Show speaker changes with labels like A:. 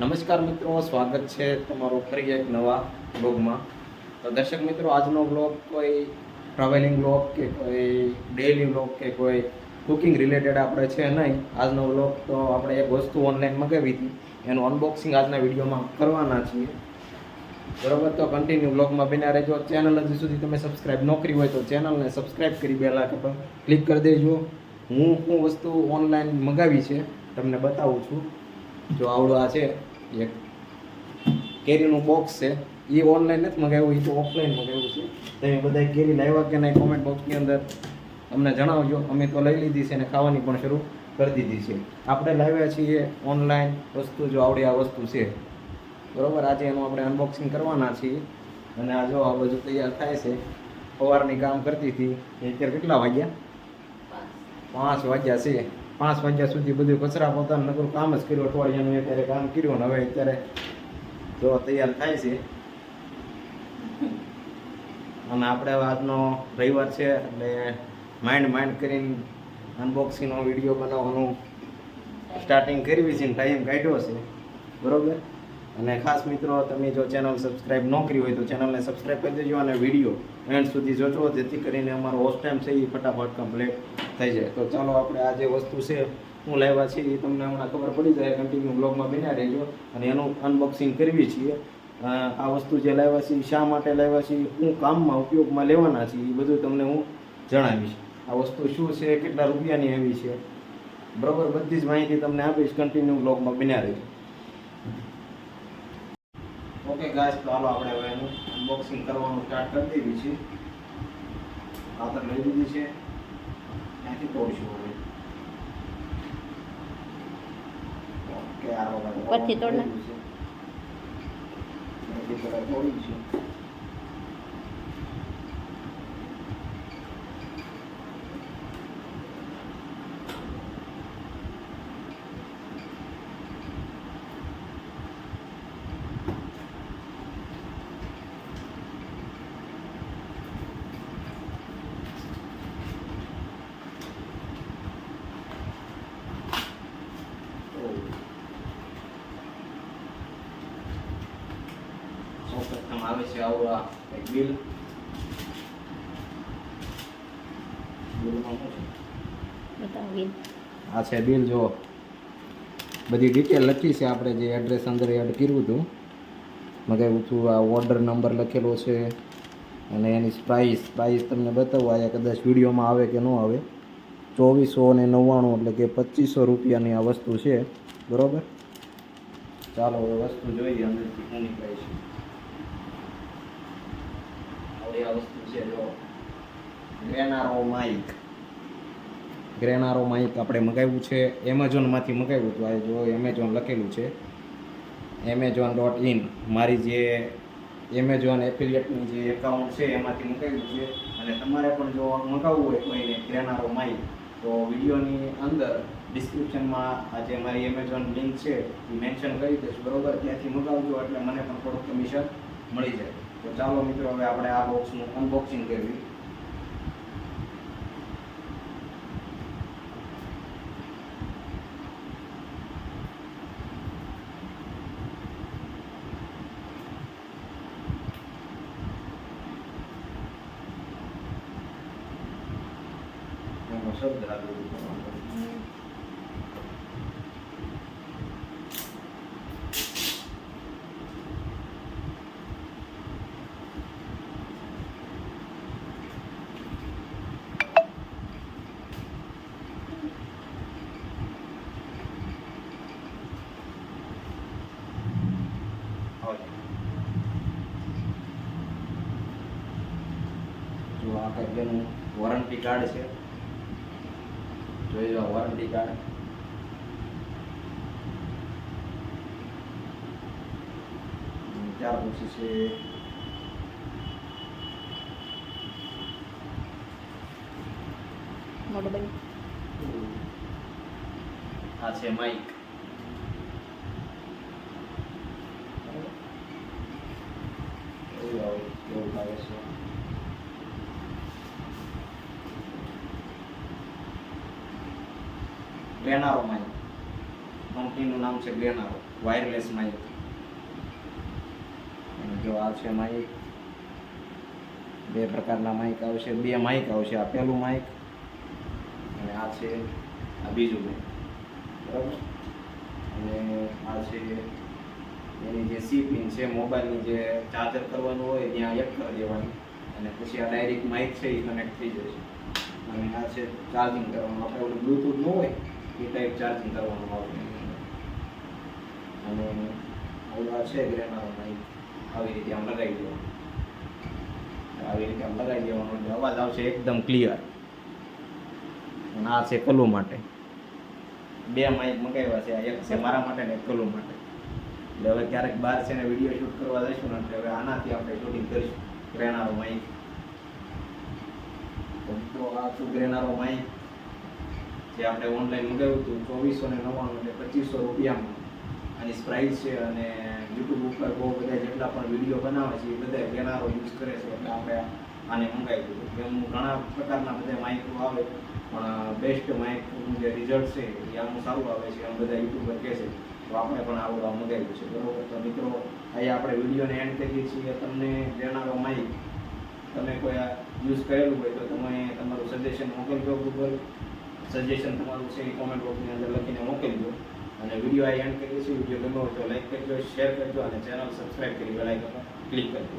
A: નમસ્કાર મિત્રો, સ્વાગત છે તમારો ફરી એક નવા બ્લોગમાં તો દર્શક મિત્રો, આજનો બ્લોગ કોઈ ટ્રાવેલિંગ બ્લોગ કે કોઈ ડેઇલી બ્લોગ કે કોઈ કુકિંગ રિલેટેડ આપણે છે નહીં. આજનો બ્લોગ તો આપણે એક વસ્તુ ઓનલાઈન મગાવી હતી. એનું અનબોક્સિંગ આજના વિડીયોમાં કરવાના છીએ. બરોબર, તો કન્ટિન્યુ બ્લોગમાં બિના રહેજો. ચેનલ હજી સુધી તમે સબસ્ક્રાઇબ ન કરી હોય તો ચેનલને સબસ્ક્રાઇબ કરી બેલા કે ક્લિક કરી દેજો. હું શું વસ્તુ ઓનલાઈન મગાવી છે, તમને બતાવું છું. જો આવડો આ છે એક કેરીનું બોક્સ છે. એ ઓનલાઈન નથી મગાવ્યું એ તો ઓફલાઈન મગાવ્યું છે. તમે બધા કેરી લાવ્યા કે નહીં કોમેન્ટ બોક્સની અંદર અમને જણાવજો. અમે તો લઈ લીધી છે અને ખાવાની પણ શરૂ કરી દીધી છે. આપણે લાવ્યા છીએ ઓનલાઈન વસ્તુ જો આવડી આ વસ્તુ છે. બરાબર? આજે એનું આપણે અનબોક્સિંગ કરવાના છીએ. અને આ જો આ બધું તૈયાર થાય છે. સવારની કામ કરતી હતી. અત્યારે કેટલા વાગ્યા? પાંચ વાગ્યા છે. પાંચ વાગ્યા સુધી બધું કચરા પોતાનું નકરું કામ જ કર્યું. અઠવાડિયાનું અત્યારે કામ કર્યું ને હવે અત્યારે જો તૈયાર થાય છે. અને આપણે આજનો રવિવાર છે એટલે માઇન્ડ માઇન્ડ કરીને અનબોક્સિંગનો વીડિયો બનાવવાનું સ્ટાર્ટિંગ કરવી છે ટાઈમ કાઢ્યો છે. બરોબર? અને ખાસ મિત્રો, તમે જો ચેનલ સબસ્ક્રાઈબ ન કરી હોય તો ચેનલને સબસ્ક્રાઈબ કરી દેજો અને વીડિયો એન્ડ સુધી જોજો, જેથી કરીને અમારો હોસ્ટ ટાઈમ છે એ ફટાફટ કમ્પ્લીટ થઈ જાય. તો ચાલો આપણે આ જે વસ્તુ છે, હું લાવ્યા છે, એ તમને હમણાં ખબર પડી જાય કન્ટિન્યુ બ્લોગમાં બન્યા રહેજો. અને એનું અનબોક્સિંગ કરવી છીએ. આ વસ્તુ જે લાવ્યા છે, એ શા માટે લાવ્યા છે શું કામમાં ઉપયોગમાં લેવાના છીએ એ બધું તમને હું જણાવીશ. આ વસ્તુ શું છે, કેટલા રૂપિયાની આવી છે, બરાબર, બધી જ માહિતી તમને આપીશ કન્ટિન્યુ બ્લોગમાં બન્યા રહેજો. ઓકે ગાઈસ તો હાલો આપણે હવે એનું અનબોક્સિંગ કરવાનું સ્ટાર્ટ કરી દીધું છે. કાતર લઈ લીધી છે. ત્યાંથી તોડશું હવે. ઓકે આ હવે તોડના પછી. તોડી છે. આવે છે આવું આ એક બિલ. આ છે બિલ જો બધી ડિટેલ લખી છે આપણે જે એડ્રેસ અંદર એડ કર્યું હતું. મગાવ્યું હતું આ ઓર્ડર નંબર લખેલો છે અને એની પ્રાઇસ પ્રાઇસ તમને બતાવવા આ કદાચ વિડીયોમાં આવે કે ન આવે. ચોવીસો ને નવ્વાણું એટલે કે પચીસો રૂપિયાની આ વસ્તુ છે. બરાબર? ચાલો હવે વસ્તુ જોઈએ અંદરથી શું નીકળે છે. આ વસ્તુ છે જો ગ્રેનારો માઇક ગ્રેનારો માઇક આપણે મગાવ્યું છે. એમેઝોનમાંથી મગાવ્યું હતું. આ જો એમેઝોન લખેલું છે. Amazon dot in. મારી જે એમેઝોન એફિલિયેટની જે એકાઉન્ટ છે એમાંથી મગાવ્યું છે. અને તમારે પણ જો મગાવવું હોય કોઈને ગ્રેનારો માઇક. તો વિડીયોની અંદર ડિસ્ક્રિપ્શનમાં આ જે મારી એમેઝોન લિંક છે, એ મેન્શન કરી દઈશ. બરોબર? ત્યાંથી મગાવજો એટલે મને પણ થોડુંક કમિશન મળી જાય. તો ચાલો મિત્રો હવે આપણે આ બોક્સનું અનબોક્સિંગ કરવી શબ્દ આગળ કરવાનો. હવે. જો આ કંઈક વોરંટી કાર્ડ છે. જોઈ લો વોરંટી કાર્ડ ત્યાર પછી છે આ છે માઇક એવું આવે છે. લેનારો માઇક. કંપનીનું નામ છે ગ્લેનારો વાયરલેસ અને જો આ છે માઇક બે પ્રકારના માઇક આવશે, બે માઇક આવશે, આ પહેલું માઇક અને આ છે, આ બીજું માઇક બરાબર? અને આ છે, એની જે સી પિન છે, મોબાઈલની જે ચાર્જર કરવાનું હોય, ત્યાં એક કરી દેવાની. અને પછી આ ડાયરેક્ટ માઇક છે, એ કનેક્ટ થઈ જશે. અને આ છે ચાર્જિંગ કરવાનું. આપણે ઓલું બ્લૂટૂથ ન હોય એ ટાઈપ ચાર્જિંગ કરવાનું આવશે અને ઓલા છે ગ્રેનારો માઇક આવી રીતે આમ લગાવી દેવાનું. આવી રીતે આમ લગાવી દેવાનો એટલે અવાજ આવશે એકદમ ક્લિયર અને આ છે કલુ માટે. બે માઇક મંગાવ્યા છે, આ એક છે મારા માટે ને કલુ માટે. એટલે હવે ક્યારેક બહાર છે ને વીડિયો શૂટ કરવા જઈશું ને એટલે હવે આનાથી આપણે શૂટિંગ કરીશું ગ્રેનારો માઇક તો આ શું ગ્રેનારો માઇક જે આપણે ઓનલાઈન મંગાવ્યું હતું, ચોવીસો ને નવ્વાણું એટલે પચીસો રૂપિયામાં. આની પ્રાઇસ છે અને યુટ્યુબ ઉપર બહુ બધા જેટલા પણ વીડિયો બનાવે છે, એ બધા ગ્રેનારો યુઝ કરે છે, એટલે આપણે આને મંગાવ્યું હતું. એમ ઘણા પ્રકારના બધા માઇકો આવે, પણ બેસ્ટ માઇકનું જે રિઝલ્ટ છે, એ આનું સારું આવે છે, એમ બધા યુટ્યુબર કહે છે. તો આપણે પણ આવું આ મંગાવ્યું છે. બરાબર? તો મિત્રો, અહીંયા આપણે વિડીયોને એન્ડ કરીએ છીએ. તમને ગ્રેનારો માઇક તમે કોઈ યુઝ કરેલું હોય તો તમે તમારું સજેશન મોકલજો ગૂગલ સજેશન તમારું છે, એ કોમેન્ટ બોક્સની અંદર લખીને મોકલી દો અને વીડિયો આ એન્ડ કરીએ છીએ. વીડિયો ગમ્યો હોય તો લાઈક કરજો શેર કરજો અને ચેનલ સબસ્ક્રાઈબ કરી બેલાઇકનમાં ક્લિક કરજો.